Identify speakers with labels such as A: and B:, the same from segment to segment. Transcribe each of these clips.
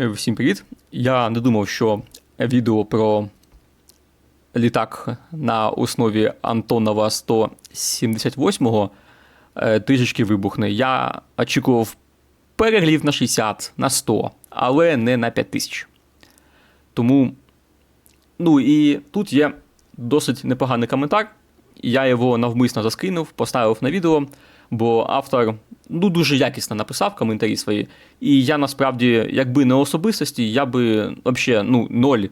A: Е, Всім привіт. Я не думав, що відео про літак на основі Антонова 178 е, трішечки вибухне. Я очікував переглядів на 60, на 100, але не на 5000. Тому, ну і тут є досить непоганий коментар. Я його навмисно заскинув, поставив на відео, бо автор ну, дуже якісно написав коментарі свої. І я насправді, якби не особистості, я би взагалі ну, ноль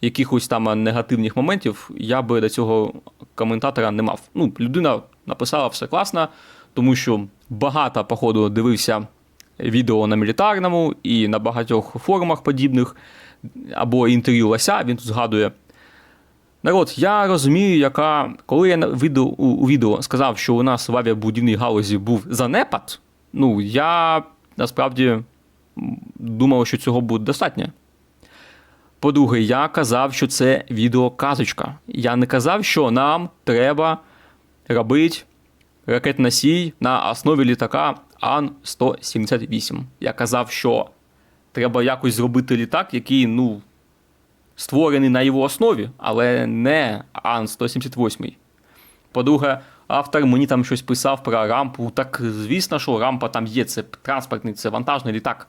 A: якихось там негативних моментів, я би до цього коментатора не мав. Ну, людина написала все класно, тому що багато, походу, дивився відео на мілітарному і на багатьох форумах подібних, або інтерв'ю Лася, він тут згадує. Народ, я розумію, яка коли я відео у, у відео сказав, що у нас в авіабудівній галузі був занепад, ну я насправді думав, що цього буде достатньо. По-друге, я казав, що це відеоказочка. Я не казав, що нам треба робити ракетносій на основі літака Ан-178. Я казав, що треба якось зробити літак, який, ну, створений на його основі, але не Ан-178. По-друге, автор мені там щось писав про рампу. Так звісно, що рампа там є, це транспортний, це вантажний літак.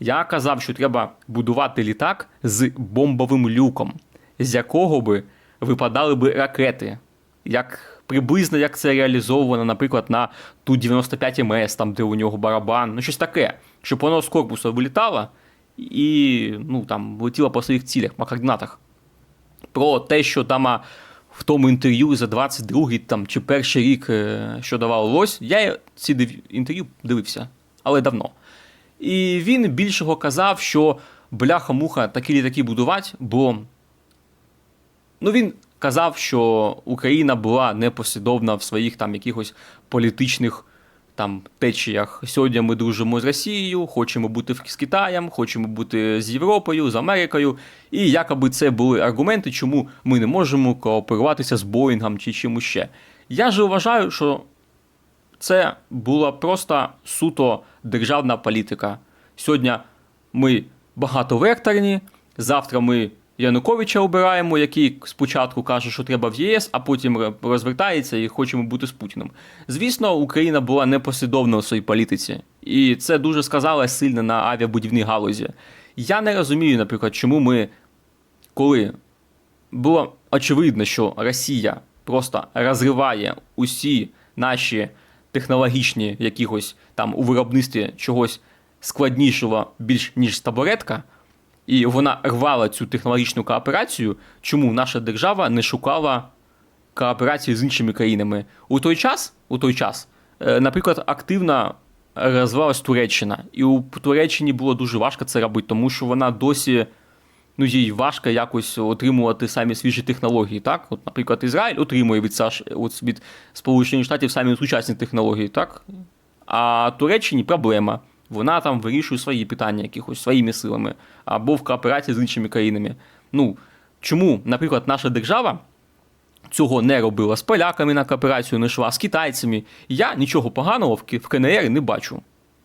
A: Я казав, що треба будувати літак з бомбовим люком, з якого би випадали би ракети. Як приблизно як це реалізовано, наприклад, на Ту-95 МС, там, де у нього барабан, ну щось таке, щоб воно з корпусу вилітало і ну, там, летіло по своїх цілях, по координатах. Про те, що там в тому інтерв'ю за 22-й там, чи перший рік, е, що давав я ці див- інтерв'ю дивився, але давно. І він більшого казав, що бляха-муха такі літаки будувати, бо ну, він казав, що Україна була непослідовна в своїх там якихось політичних там течіях. Сьогодні ми дружимо з Росією, хочемо бути з Китаєм, хочемо бути з Європою, з Америкою. І якоби це були аргументи, чому ми не можемо кооперуватися з Боїнгом чи чимось ще. Я ж вважаю, що це була просто суто державна політика. Сьогодні ми багатовекторні, завтра ми Януковича обираємо, який спочатку каже, що треба в ЄС, а потім розвертається і хочемо бути з Путіним. Звісно, Україна була непослідовна у своїй політиці, і це дуже сказалось сильно на авіабудівній галузі. Я не розумію, наприклад, чому ми, коли було очевидно, що Росія просто розриває усі наші технологічні якихось там у виробництві чогось складнішого більш ніж табуретка, і вона рвала цю технологічну кооперацію, чому наша держава не шукала кооперації з іншими країнами? У той час, у той час, е, наприклад, активно розвивалась Туреччина, і у Туреччині було дуже важко це робити, тому що вона досі ну, їй важко якось отримувати самі свіжі технології. Так? От, наприклад, Ізраїль отримує від, Саш... от від Сполучених Штатів самі сучасні технології, так? а Туреччині проблема. Вона там вирішує свої питання якихось своїми силами або в кооперації з іншими країнами. Ну, чому, наприклад, наша держава цього не робила з поляками на кооперацію не йшла, з китайцями. Я нічого поганого в КНР не бачу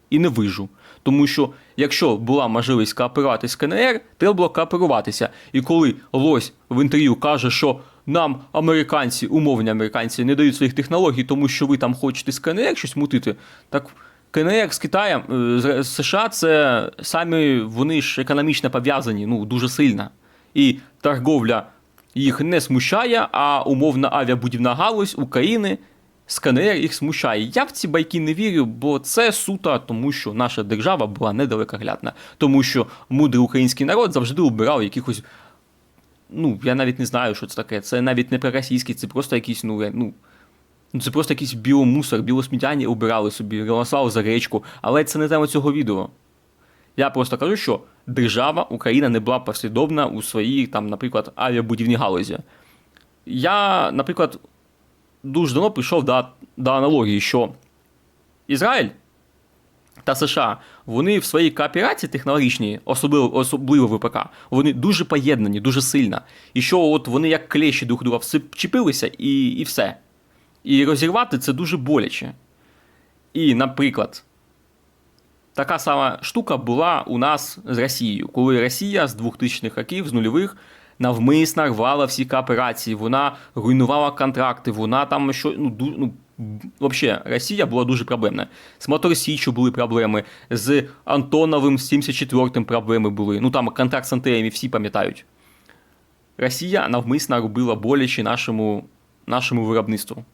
A: і не вижу. Тому що якщо була можливість кооперуватися з КНР, треба було кооперуватися. І коли Лось в інтерв'ю каже, що нам американці, умовні американці, не дають своїх технологій, тому що ви там хочете з КНР щось мутити, так КНР з Китаєм, е, з США це самі вони ж економічно пов'язані, ну дуже сильно. І торговля їх не смущає, а умовна авіабудівна галузь України з КНР їх смущає. Я в ці байки не вірю, бо це суто, тому що наша держава була недалекоглядна. Тому що мудрий український народ завжди обирав якихось. Ну, я навіть не знаю, що це таке. Це навіть не проросійський, це просто якийсь, ну, Ну, це просто якийсь біомусор, білосмітяні обирали собі, голосували за гречку, але це не тема цього відео. Я просто кажу, що держава Україна не була послідовна у своїй, там, наприклад, авіабудівній галузі. Я, наприклад, дуже давно прийшов до, до аналогії, що Ізраїль та США, вони в своїй кооперації технологічній, особливо, особливо ВПК, вони дуже поєднані, дуже сильно. І що от вони як клещі друг друга вчепилися і, і все. І розірвати це дуже боляче. І, наприклад, така сама штука була у нас з Росією, коли Росія з 2000-х років, з нульових, навмисно рвала всі кооперації, вона руйнувала контракти, вона там що ну, ну Взагалі, Росія була дуже проблемна. З Мотор були проблеми, з Антоновим 74-м проблеми були. Ну там контракт з Антеями всі пам'ятають. Росія навмисно робила боляче нашому, нашому виробництву.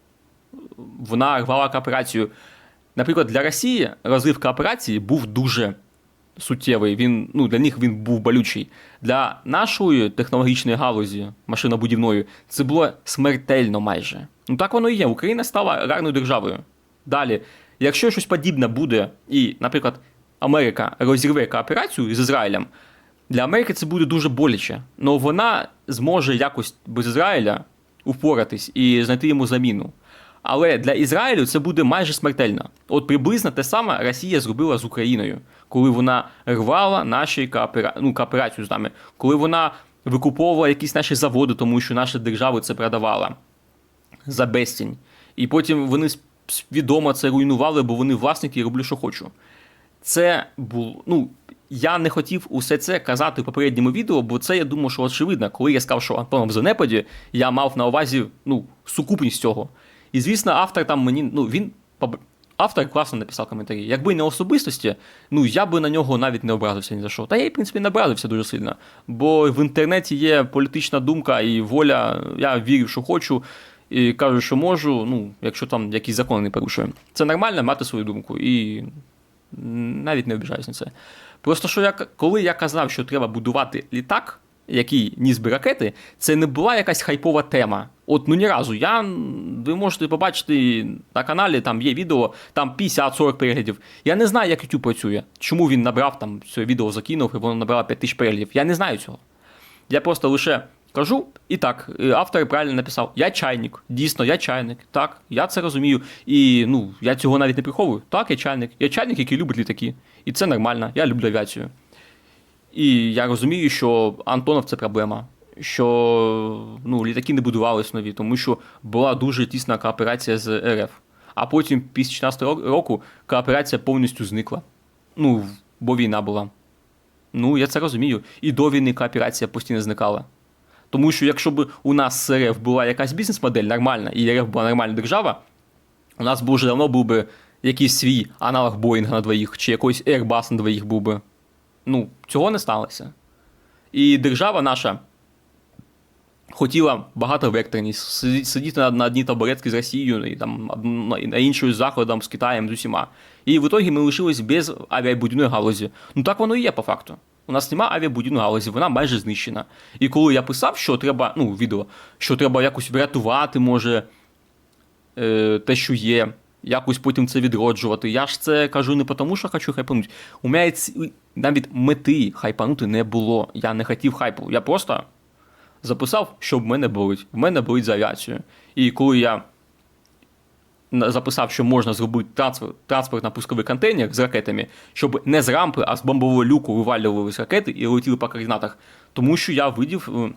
A: Вона рвала кооперацію. Наприклад, для Росії розрив кооперації був дуже суттєвий. Він, ну, для них він був болючий. Для нашої технологічної галузі, машинобудівної, це було смертельно майже. Ну так воно і є. Україна стала аграрною державою. Далі, якщо щось подібне буде, і, наприклад, Америка розірве кооперацію з Ізраїлем, для Америки це буде дуже боляче. але вона зможе якось без Ізраїля упоратись і знайти йому заміну. Але для Ізраїлю це буде майже смертельно. От приблизно те саме Росія зробила з Україною, коли вона рвала наші коопера... ну, кооперацію з нами, коли вона викуповувала якісь наші заводи, тому що наша держава це продавала за безцінь. І потім вони свідомо це руйнували, бо вони власники і роблю, що хочу. Це було. Ну, я не хотів усе це казати в попередньому відео, бо це я думаю, що очевидно, коли я сказав, що Антоном в занепаді, я мав на увазі ну, сукупність цього. І звісно, автор там мені. ну, він Автор класно написав коментарі. Якби не особистості, ну я би на нього навіть не образився ні за що. Та я, в принципі, не образився дуже сильно. Бо в інтернеті є політична думка і воля. Я вірю, що хочу, і кажу, що можу, ну, якщо там якісь закони не порушує. Це нормально мати свою думку. І навіть не обіжаюсь на це. Просто що я коли я казав, що треба будувати літак, який ніс би ракети, це не була якась хайпова тема. От ну ні разу. Я, Ви можете побачити на каналі, там є відео, там 50-40 переглядів. Я не знаю, як YouTube працює. Чому він набрав там це відео закинув і воно набрало 5 тисяч переглядів. Я не знаю цього. Я просто лише кажу, і так, автор правильно написав: Я чайник. Дійсно, я чайник. Так, я це розумію. І ну, я цього навіть не приховую. Так, я чайник. Я чайник, який любить літаки. І це нормально. Я люблю авіацію. І я розумію, що Антонов це проблема. Що ну, літаки не будувалися нові, тому що була дуже тісна кооперація з РФ. А потім, після 2014 року, кооперація повністю зникла. Ну, бо війна була. Ну, я це розумію. І до війни кооперація постійно зникала. Тому що якщо б у нас з РФ була якась бізнес-модель нормальна, і РФ була нормальна держава, у нас б вже давно був би якийсь свій аналог Боїнга на двоїх, чи якийсь Airbus на двоїх був би. Ну, цього не сталося. І держава наша хотіла багатовекторність, сидіти на, одній табуретці з Росією, і там на іншою з Заходом, з Китаєм, з усіма. І в ітогі ми лишились без авіабудівної галузі. Ну так воно і є по факту. У нас немає авіабудівної галузі, вона майже знищена. І коли я писав, що треба, ну, відео, що треба якось врятувати, може, е, те, що є якось потім це відроджувати. Я ж це кажу не тому, що хочу хайпанути. У мене навіть мети хайпанути не було. Я не хотів хайпу. Я просто записав, що в мене болить. В мене болить за авіацію. І коли я записав, що можна зробити транспорт, транспортно-пусковий контейнер з ракетами, щоб не з рампи, а з бомбового люку вивалювалися ракети і летіли по координатах. Тому що я видів е,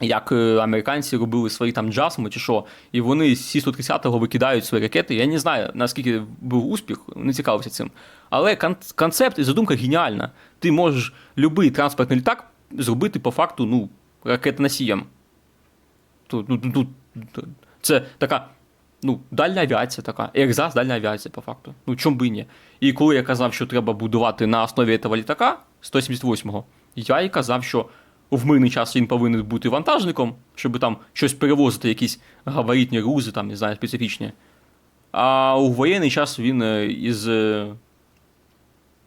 A: як е, американці робили свої там джасми чи що, і вони з Сі-130-го викидають свої ракети. Я не знаю, наскільки був успіх, не цікавився цим. Але концепт і задумка геніальна. Ти можеш будь-який транспортний літак зробити по факту ну, ракетоносієм. Тут, ну, тут, Це така ну, дальня авіація така, екзас дальня авіація, по факту. Ну, чому би ні. І коли я казав, що треба будувати на основі цього літака 178-го, я і казав, що в мирний час він повинен бути вантажником, щоб там щось перевозити, якісь габаритні грузи, там, не знаю, специфічні. А у воєнний час він е, із е,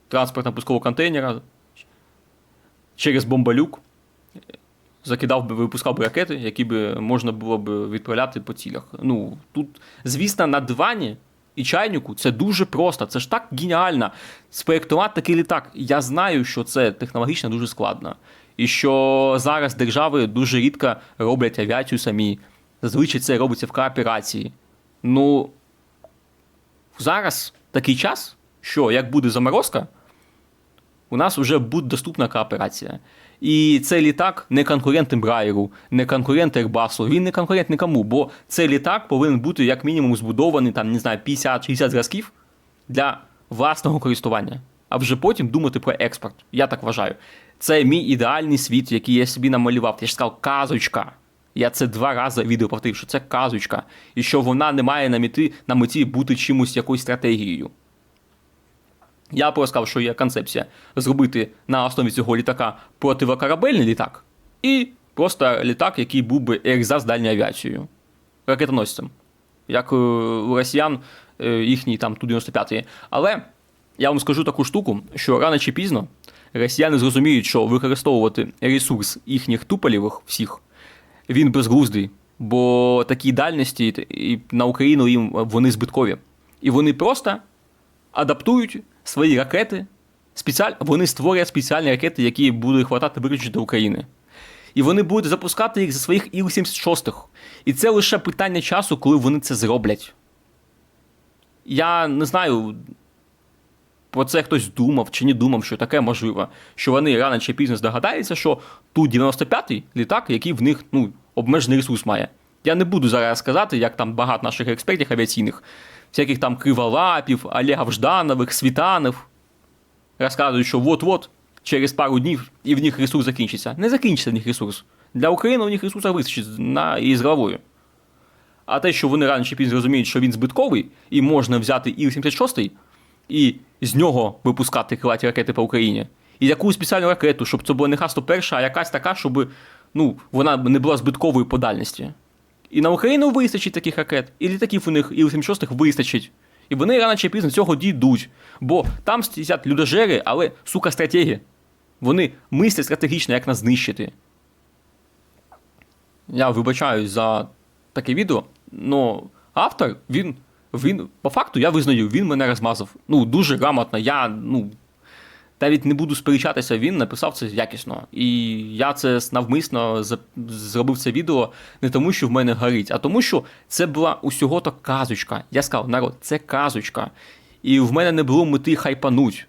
A: транспортно-пускового контейнера через бомбалюк закидав би, випускав би ракети, які би можна було б відправляти по цілях. Ну, тут, звісно, на дивані і чайнику це дуже просто, це ж так геніально. Спроєктувати такий літак. Я знаю, що це технологічно дуже складно і що зараз держави дуже рідко роблять авіацію самі. Зазвичай це робиться в кооперації. Ну зараз такий час, що як буде заморозка, у нас вже буде доступна кооперація. І цей літак не конкурент Ембраєру, не конкурент Airbus, він не конкурент нікому, бо цей літак повинен бути як мінімум збудований там, не знаю, 50-60 зразків для власного користування. А вже потім думати про експорт. Я так вважаю. Це мій ідеальний світ, який я собі намалював. Я ж сказав, казочка. Я це два рази відео повторив, що це казочка, і що вона не має на меті, на меті бути чимось якоюсь стратегією. Я просто сказав, що є концепція зробити на основі цього літака противокорабельний літак і просто літак, який був би екза з дальньою авіацією, ракетоносцем, як е, у росіян е, їхній там Ту-95. Але я вам скажу таку штуку, що рано чи пізно росіяни зрозуміють, що використовувати ресурс їхніх туполівих всіх він безглуздий, бо такі дальності на Україну їм вони збиткові. І вони просто адаптують свої ракети, спеціаль... вони створять спеціальні ракети, які будуть хватати виключно до України. І вони будуть запускати їх зі своїх Іл-76. І це лише питання часу, коли вони це зроблять. Я не знаю, про це хтось думав чи не думав, що таке можливо, що вони рано чи пізно здогадаються, що ту 95-й літак, який в них ну, обмежений ресурс має. Я не буду зараз сказати, як там багато наших експертів авіаційних, всяких там криволапів, Олегів Жданових, Світанов, розказують, що от-от, через пару днів і в них ресурс закінчиться. Не закінчиться в них ресурс. Для України в них ресурсу вистачить на і з головою. А те, що вони рано чи пізно зрозуміють, що він збитковий, і можна взяти Іл-76 і з нього випускати крилаті ракети по Україні. І якусь спеціальну ракету, щоб це була не Х-101, а якась така, щоб ну, вона не була збитковою по дальності. І на Україну вистачить таких ракет, і літаків у них Іл-76 вистачить. І вони рано чи пізно цього дійдуть. Бо там сидять людожери, але, сука, стратегі. Вони мислять стратегічно, як нас знищити. Я вибачаюсь за таке відео, але автор, він, він, по факту, я визнаю, він мене розмазав. Ну, дуже грамотно. Я, ну, навіть не буду сперечатися, він написав це якісно. І я це навмисно зробив це відео не тому, що в мене горить, а тому, що це була усього то казочка. Я сказав, народ, це казочка. І в мене не було мети хайпануть.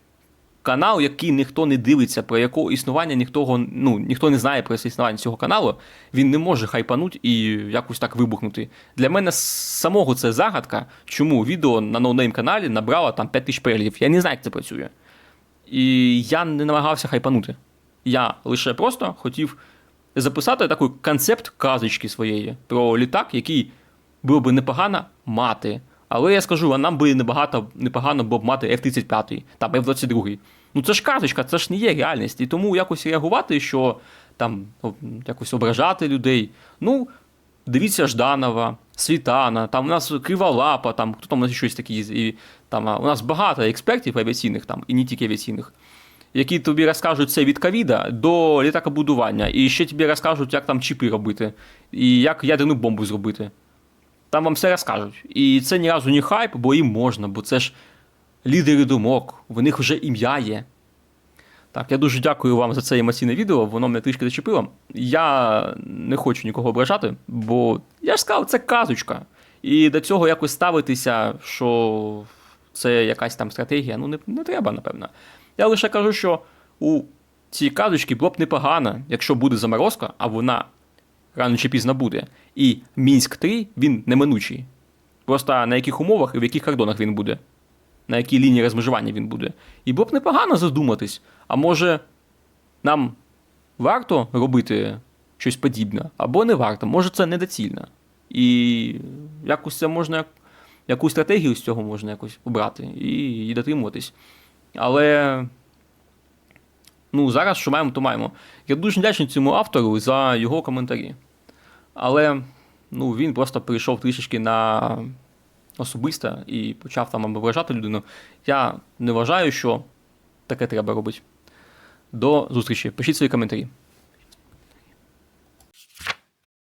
A: Канал, який ніхто не дивиться, про якого існування ніхто ну, ніхто не знає про існування цього каналу, він не може хайпануть і якось так вибухнути. Для мене самого це загадка, чому відео на ноунейм каналі набрало там 5 тисяч переглядів. Я не знаю, як це працює. І я не намагався хайпанути. Я лише просто хотів записати такий концепт казочки своєї про літак, який було би непогано мати. Але я скажу, а нам би небагато, непогано було б мати F-35, там F-22. Ну це ж казочка, це ж не є реальність. І тому якось реагувати, що там якось ображати людей. Ну, дивіться Жданова, Світана, там у нас Криволапа, там хто там у нас щось такі. І, там, У нас багато експертів авіаційних там, і не тільки авіаційних, які тобі розкажуть це від ковіда до літакобудування, і ще тобі розкажуть, як там чіпи робити, і як ядерну бомбу зробити. Там вам все розкажуть. І це ні разу не хайп, бо їм можна, бо це ж лідери думок, в них вже ім'я є. Так, я дуже дякую вам за це емоційне відео, воно мене трішки зачепило. Я не хочу нікого ображати, бо я ж сказав, це казочка. І до цього якось ставитися, що це якась там стратегія, ну не, не треба, напевно. Я лише кажу, що у цій казочці було б непогано, якщо буде заморозка, а вона рано чи пізно буде. І Мінськ 3 він неминучий. Просто на яких умовах і в яких кордонах він буде, на якій лінії розмежування він буде. І було б непогано задуматись, а може нам варто робити щось подібне, або не варто, може це недоцільно. І якось це можна, якусь стратегію з цього можна якось обрати і, і дотримуватись. Але ну, зараз що маємо, то маємо. Я дуже вдячний цьому автору за його коментарі. Але ну, він просто прийшов трішечки на особисте і почав там ображати людину. Я не вважаю, що таке треба робити. До зустрічі. Пишіть свої коментарі.